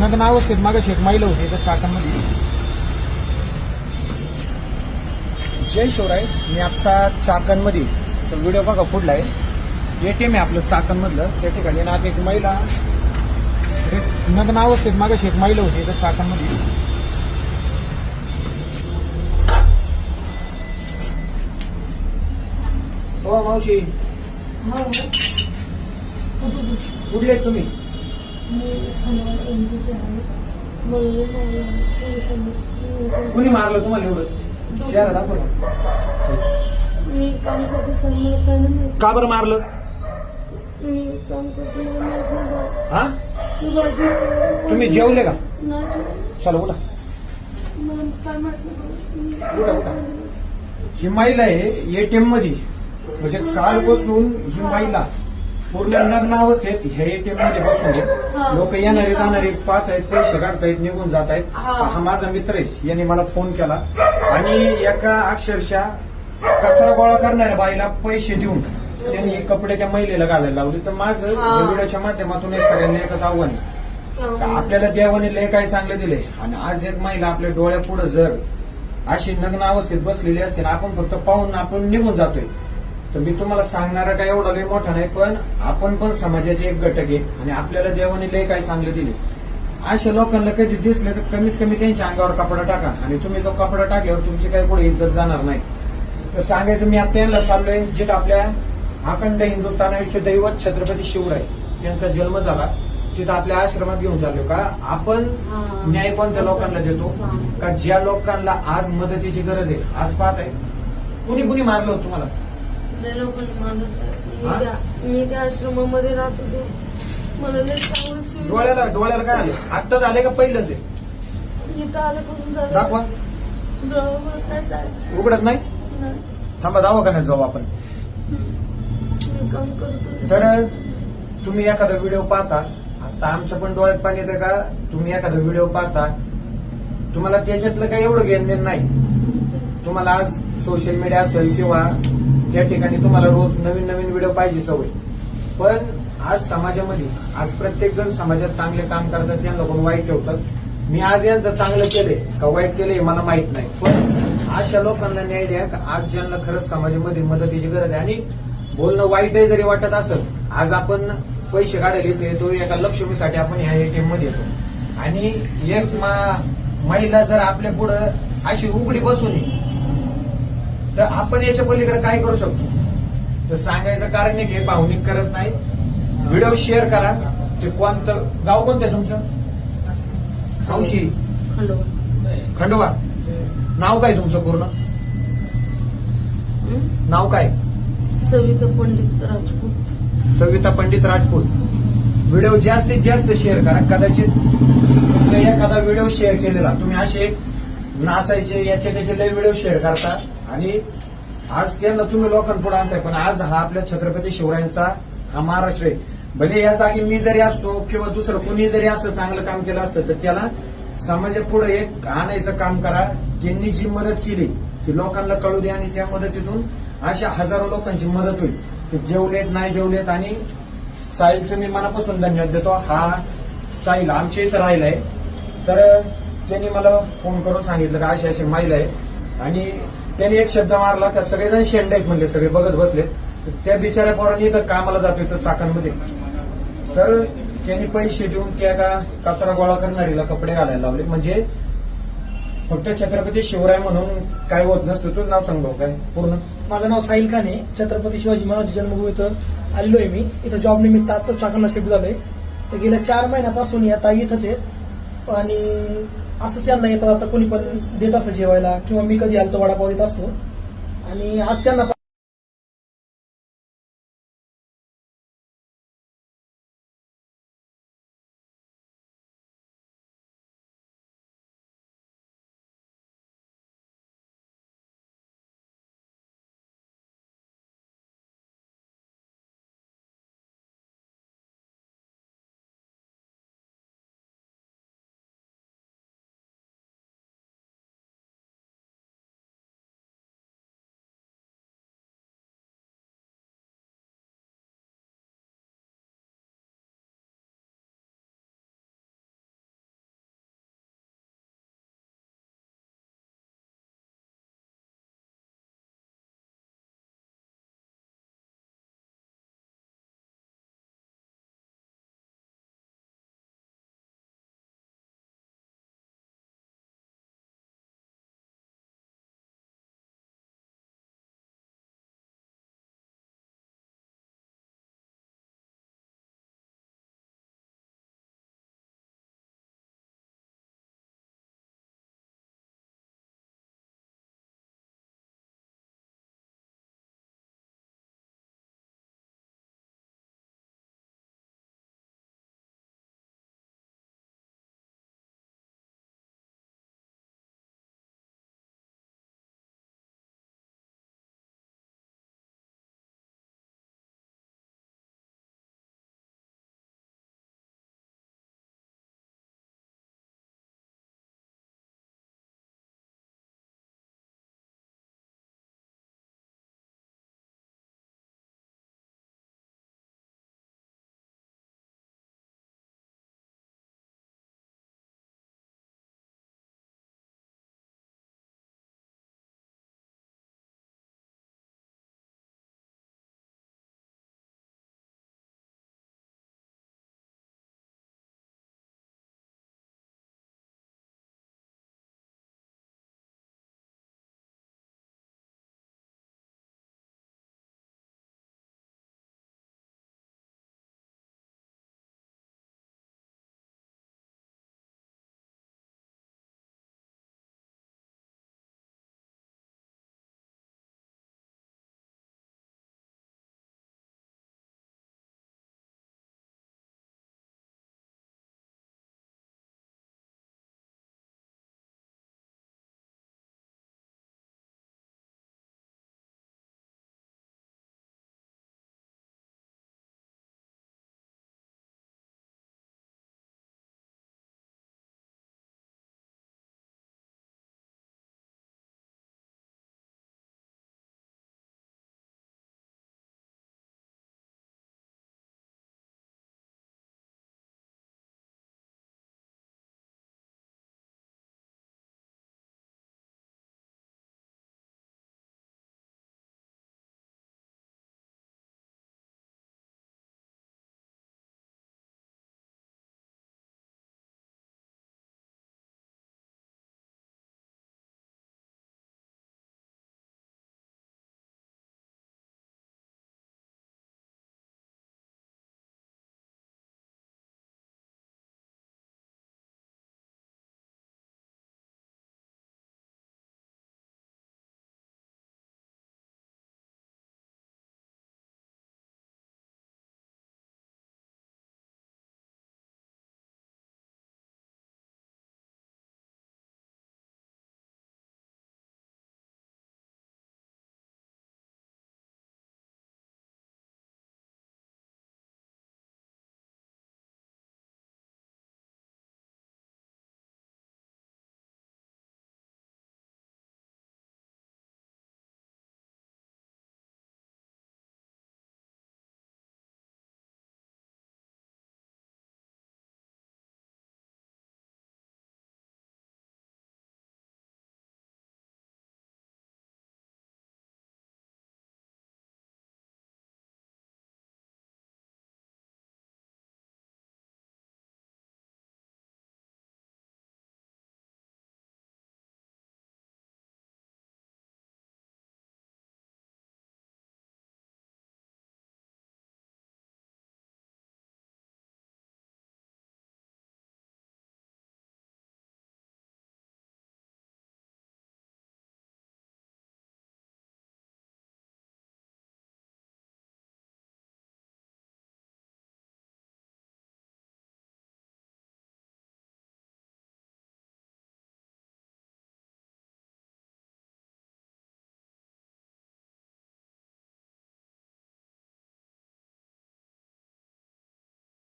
नग्न अवस्थेत मागाशी एक महिला होती त्या चाकांमध्ये. जय शिवराय मी आत्ता चाकणमध्ये तर व्हिडिओ बघा पुढला आहे. एटीएम आहे आपलं चाकणमधलं त्या ठिकाणी ना आता एक महिला नग्न अवस्थेत मागाशी एक महिला होती त्या चाकणमध्ये हो मावशी. कुठले तुम्ही कुणी मारलं तुम्हाला एवढं शहरात दाखव ना. मी काम करते सर मला काय नाही. का बरं मारलं मी काम करते मला माहीत नाही बा. हा मी तुम्ही जेवले का नाही. चला उठा मला काय माहीत नाही बा. उठा उठा ही महिला आहे एटीएममध्ये म्हणजे कालपासून ही महिला पूर्ण नग्न अवस्थेत ह्या एटीएममध्ये बसून हा. लोक येणारे जाणारे पाहत आहेत पैसे काढतायत निघून जात आहेत हा. हा माझा मित्र आहे. याने मला फोन केला. आणि एका अक्षरशः कचरा गोळा करणाऱ्या बाईला पैसे देऊन त्यांनी हे कपडे त्या महिलेला घालायला लावले. तर माझं हा. व्हिडिओच्या माध्यमातून हे सगळ्यांना एकच आव्हान आहे. आपल्याला देवाने लय काय चांगलं दिले आणि आज एक महिला आपल्या डोळ्यापुढे जर अशी नग्न अवस्थेत बसलेली असते ना आपण फक्त पाहून आपण निघून जातोय. तर मी तुम्हाला सांगणारा काय एवढा लय मोठा नाही पण आपण पण समाजाचे एक घटक आहे आणि आपल्याला देवाने लय काय चांगलं दिले अशा लोकांना कधी दिसले तर कमीत कमी त्यांच्या अंगावर कपडा टाका आणि तुम्ही तो कपडा टाकल्यावर तुमची काही पुढे इज्जत जाणार नाही. तर सांगायचं मी आता यांना चाललोय जिथं आपल्या अखंड हिंदुस्थानाचे दैवत छत्रपती शिवराय यांचा जन्म झाला तिथं आपल्या आश्रमात घेऊन चाललो का? आपण. न्याय कोणत्या लोकांना देतो. का ज्या लोकांना आज मदतीची गरज आहे? आज पाहत आहे कुणी कुणी मारलं तुम्हाला? मारलं सर. हा? मी त्या- मी त्या आश्रमामध्ये राहत होतो. मला लय चांगलं सुविधा- डोळ्याला डोळ्याला काय आलं? आत्ता झाले का पहिलंच आहे? इथं आल्यापासून झालं. दाखवा. डोळ्यावर काय चाललं उघडत नाही? नाही. थांबा दवाखान्यात जाऊ आपण. मी काम करतो तर तुम्ही एखादा व्हिडिओ पाहता. आता आमच्या पण डोळ्यात पाणी येतं का? तुम्ही एखादा व्हिडिओ पाहता. तुम्हाला त्याच्यातलं काही एवढं घेणं देणं नाही. तुम्हाला आज सोशल मीडिया असेल किंवा त्या ठिकाणी तुम्हाला रोज नवीन नवीन व्हिडिओ पाहिजे सवय. पण आज समाजामध्ये आज प्रत्येक जण समाजात चांगले काम करतात त्यांना पण वाईट ठेवतात. मी आज यांचं चांगलं केलंय का वाईट केलंय मला माहीत नाही. पण अशा लोकांना न्याय द्या का आज ज्यांना खरंच समाजामध्ये मदतीची गरज आहे. आणि बोलणं वाईटही जरी वाटत असेल आज आपण पैसे काढायला येतो तो एका लक्ष्मीसाठी आपण ह्या एटीएममध्ये येतो. आणि एक मा- महिला जर आपल्या पुढं अशी उघडी बसून तर आपण याच्या पलीकडे काय करू शकतो? तर सांगायचं कारण नाही की भावनिक करत नाही. व्हिडिओ शेअर करा. ते कोणतं गाव कोणतं आहे तुमचं? हॅलो खंडोबा. नाव काय तुमचं पूर्ण? नाव काय? सविता पंडित राजपूत. सविता पंडित राजपूत. व्हिडिओ जास्तीत जास्त शेअर करा. कदाचित तुमचा एखादा व्हिडिओ शेअर केलेला. तुम्ही असे नाचायचे याचे त्याचे लय व्हिडिओ शेअर करता आणि आज त्यांना तुम्ही लोकांपुढे आणताय पण आज हा आपल्या छत्रपती शिवरायांचा हा महाराष्ट्र आहे. भले या जागी मी जरी असतो किंवा दुसरं कुणी जरी असं चांगलं काम केलं असतं तर त्याला समाजापुढे एक आणायचं काम करा. त्यांनी जी मदत केली ती लोकांना कळू दे आणि त्या मदतीतून अशा हजारो लोकांची मदत होईल. ते जेवलेत नाही जेवलेत आणि साहिलचं मी मनापासून धन्यवाद देतो. हा साहिल आमच्या इथं राहिलाय. तर त्यांनी मला फोन करून सांगितलं का अशी अशी महिला आहे. आणि त्यांनी एक शब्द मारला का सगळेजण शेंड आहेत म्हणले सगळे बघत बसले तर त्या बिचाऱ्या पोरांनी इथं कामाला जातोय तो चाकांमध्ये तर त्यांनी पैसे देऊन त्या का कचरा गोळा करणारीला कपडे घालायला लावले. म्हणजे फक्त छत्रपती शिवराय म्हणून काय होत नसतं तुझं नाव सांग भाऊ काय पूर्ण? माझं नाव साहिल खाने छत्रपती शिवाजी महाराज जन्मभूमी इथं आलेलो आहे मी. इथं जॉब निमित्त आता चाकणला शिफ्ट झालोय. तर गेल्या चार महिन्यापासून या ताई इथंच आहेत. आणि असंच यांना येतात आता कोणी पण देत असतं जेवायला किंवा मी कधी आलतो वडापाव देत असतो. आणि आज त्यांना